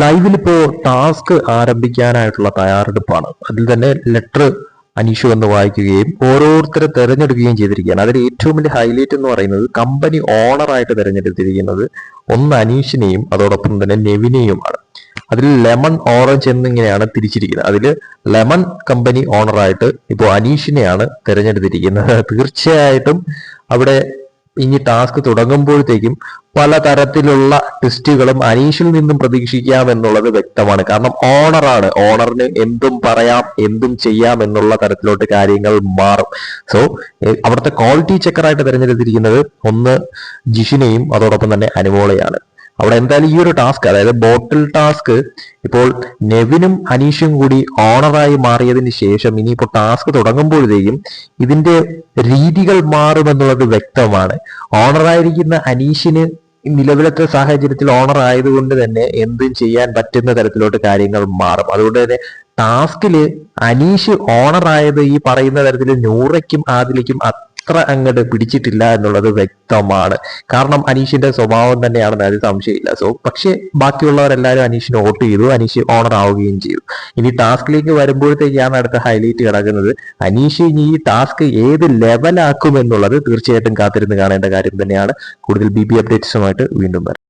ലൈവിൽ ഇപ്പോ ടാസ്ക് ആരംഭിക്കാനായിട്ടുള്ള തയ്യാറെടുപ്പാണ്. അതിൽ തന്നെ ലെറ്റർ അനീഷു എന്ന് വായിക്കുകയും ഓരോരുത്തരെ തെരഞ്ഞെടുക്കുകയും ചെയ്തിരിക്കുകയാണ്. അതിൽ ഏറ്റവും വലിയ ഹൈലൈറ്റ് എന്ന് പറയുന്നത് കമ്പനി ഓണറായിട്ട് തെരഞ്ഞെടുത്തിരിക്കുന്നത് ഒന്ന് അനീഷിനെയും അതോടൊപ്പം തന്നെ നെവിനെയുമാണ്. അതിൽ ലെമൺ ഓറഞ്ച് എന്നിങ്ങനെയാണ് തിരിച്ചിരിക്കുന്നത്. അതിൽ ലെമൺ കമ്പനി ഓണറായിട്ട് ഇപ്പോൾ അനീഷിനെയാണ് തിരഞ്ഞെടുത്തിരിക്കുന്നത്. തീർച്ചയായിട്ടും അവിടെ ഇനി ടാസ്ക് തുടങ്ങുമ്പോഴത്തേക്കും പലതരത്തിലുള്ള ട്വിസ്റ്റുകളും അനീഷിൽ നിന്നും പ്രതീക്ഷിക്കാം എന്നുള്ളത് വ്യക്തമാണ്. കാരണം ഓണറാണ് ഓണറിന് എന്തും പറയാം എന്തും ചെയ്യാം എന്നുള്ള തരത്തിലോട്ട് കാര്യങ്ങൾ മാറും. സോ അവിടുത്തെ ക്വാളിറ്റി ചെക്കറായിട്ട് തിരഞ്ഞെടുത്തിരിക്കുന്നത് ഒന്ന് ജിഷിനെയും അതോടൊപ്പം തന്നെ അനുമോളയാണ്. അവിടെ എന്തായാലും ഈ ഒരു ടാസ്ക് അതായത് ബോട്ടിൽ ടാസ്ക് ഇപ്പോൾ നെവിനും അനീഷും കൂടി ഓണറായി മാറിയതിന് ശേഷം ഇനിയിപ്പോൾ ടാസ്ക് തുടങ്ങുമ്പോഴത്തേക്കും ഇതിന്റെ രീതികൾ മാറുമെന്നുള്ളത് വ്യക്തമാണ്. ഓണറായിരിക്കുന്ന അനീഷിന് നിലവിലത്തെ സാഹചര്യത്തിൽ ഓണർ ആയതുകൊണ്ട് തന്നെ എന്തും ചെയ്യാൻ പറ്റുന്ന തരത്തിലോട്ട് കാര്യങ്ങൾ മാറും. അതുകൊണ്ട് തന്നെ ടാസ്കിൽ അനീഷ് ഓണർ ആയത് ഈ പറയുന്ന തരത്തിൽ നൂറയ്ക്കും ആദിലേക്കും അത്ര അങ്ങോട്ട് പിടിച്ചിട്ടില്ല എന്നുള്ളത് വ്യക്തമാണ്. കാരണം അനീഷിന്റെ സ്വഭാവം തന്നെയാണെന്ന് അതിൽ സംശയമില്ല. സോ പക്ഷേ ബാക്കിയുള്ളവരെല്ലാവരും അനീഷിന് വോട്ട് ചെയ്തു. അനീഷ് ഓണർ ആവുകയും ചെയ്തു. ഇനി ടാസ്കിലേക്ക് വരുമ്പോഴത്തേക്കാണ് അടുത്ത ഹൈലൈറ്റ് കിടക്കുന്നത്. അനീഷ് ഇനി ഈ ടാസ്ക് ഏത് ലെവലാക്കും എന്നുള്ളത് തീർച്ചയായിട്ടും കാത്തിരുന്ന് കാണേണ്ട കാര്യം തന്നെയാണ്. കൂടുതൽ ബി ബി അപ്ഡേറ്റ്സുമായിട്ട് വീണ്ടും വരാം.